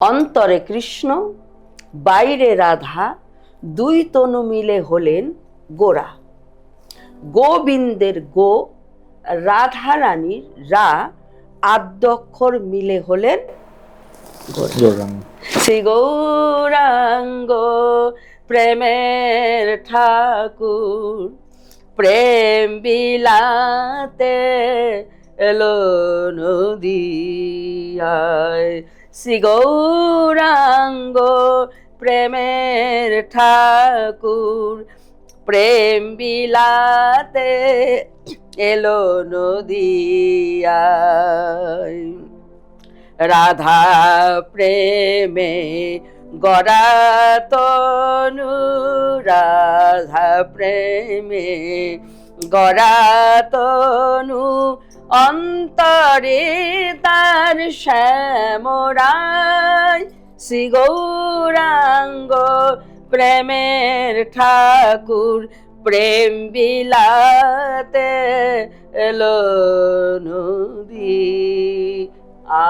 অন্তরে কৃষ্ণ বাইরে রাধা দুই তনু মিলে হলেন গোরা। গোবিন্দের গো রাধা রানীর রা আদ্যক্ষর মিলে হলেন শ্রী গৌরাঙ্গ প্রেমের ঠাকুর প্রেম বিলাতে এলো নদিয়ায়। শ্রী গৌরাঙ্গ প্রেমের ঠাকুর। প্রেম বিলাতে এলো নদিয়ায় রাধা প্রেমে গরাতনু রাধা প্রেমে গরাতনু অন্তরে তার শ্যামরায় শ্রী গৌরাঙ্গ প্রেমের ঠাকুর প্রেম বিলাতে এলো নদী আ